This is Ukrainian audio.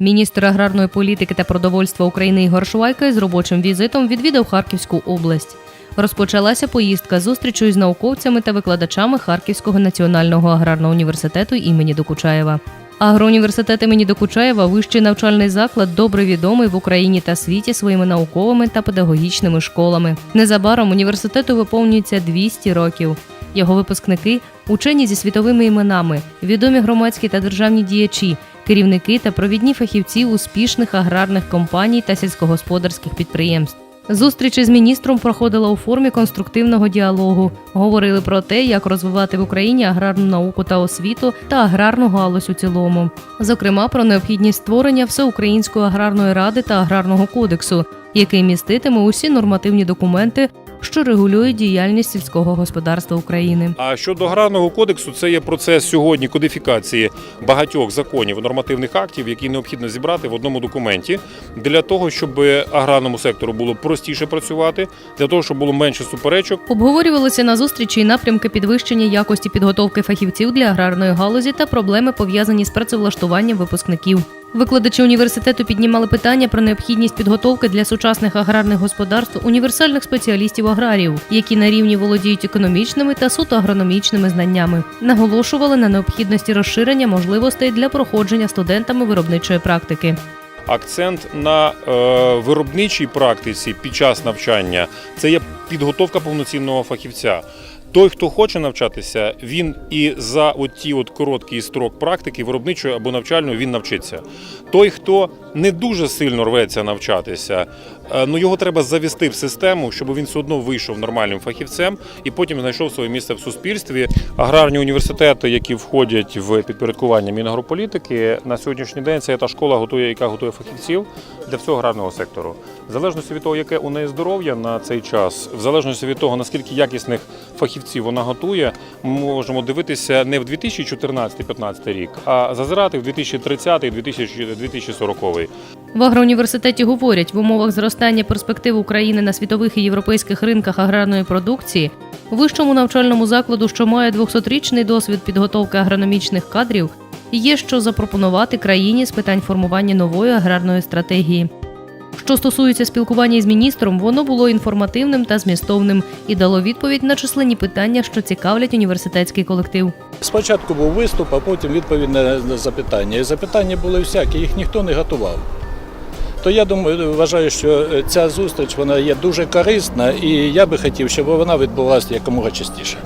Міністр аграрної політики та продовольства України Ігор Швайка з робочим візитом відвідав Харківську область. Розпочалася поїздка зустрічю із науковцями та викладачами Харківського національного аграрного університету імені Докучаєва. Агроуніверситет імені Докучаєва вищий навчальний заклад, добре відомий в Україні та світі своїми науковими та педагогічними школами. Незабаром університету виповнюється 200 років. Його випускники учені зі світовими іменами, відомі громадські та державні діячі, керівники та провідні фахівці успішних аграрних компаній та сільськогосподарських підприємств. Зустріч із міністром проходила у формі конструктивного діалогу. Говорили про те, як розвивати в Україні аграрну науку та освіту та аграрну галузь у цілому. Зокрема, про необхідність створення всеукраїнської аграрної ради та аграрного кодексу, який міститиме усі нормативні документи, що регулюють діяльність сільського господарства України. А щодо аграрного кодексу, це є процес сьогодні кодифікації багатьох законів нормативних актів, які необхідно зібрати в одному документі для того, щоб аграрному сектору було простіше працювати, для того, щоб було менше суперечок. Обговорювалися на зустрічі і напрямки підвищення якості підготовки фахівців для аграрної галузі та проблеми пов'язані з працевлаштуванням випускників. Викладачі університету піднімали питання про необхідність підготовки для сучасних аграрних господарств універсальних спеціалістів аграрів, які на рівні володіють економічними та суто агрономічними знаннями. Наголошували на необхідності розширення можливостей для проходження студентами виробничої практики. Акцент на е, виробничій практиці під час навчання це є підготовка повноцінного фахівця. Той, хто хоче навчатися, він і за оті от короткий строк практики виробничої або навчальної він навчиться. Той, хто не дуже сильно рветься навчатися, е, ну його треба завести в систему, щоб він все одно вийшов нормальним фахівцем і потім знайшов своє місце в суспільстві. Аграрні університети, які входять в підпорядкування Мінагрополітики, на сьогоднішній день це та школа, готує, яка готує фахівців для всього аграрного сектору. В залежності від того, яке у неї здоров'я на цей час, в залежності від того, наскільки якісних фахівців вона готує, ми можемо дивитися не в 2014-2015 рік, а зазирати в 2030-2040. В агроуніверситеті говорять, в умовах зростання перспектив України на світових і європейських ринках аграрної продукції, вищому навчальному закладу, що має 200-річний досвід підготовки агрономічних кадрів, є що запропонувати країні з питань формування нової аграрної стратегії. Що стосується спілкування із міністром, воно було інформативним та змістовним і дало відповідь на численні питання, що цікавлять університетський колектив. Спочатку був виступ, а потім відповідь на запитання. І запитання були всякі, їх ніхто не готував. То я думаю, вважаю, що ця зустріч вона є дуже корисна, і я би хотів, щоб вона відбулася якомога частіше.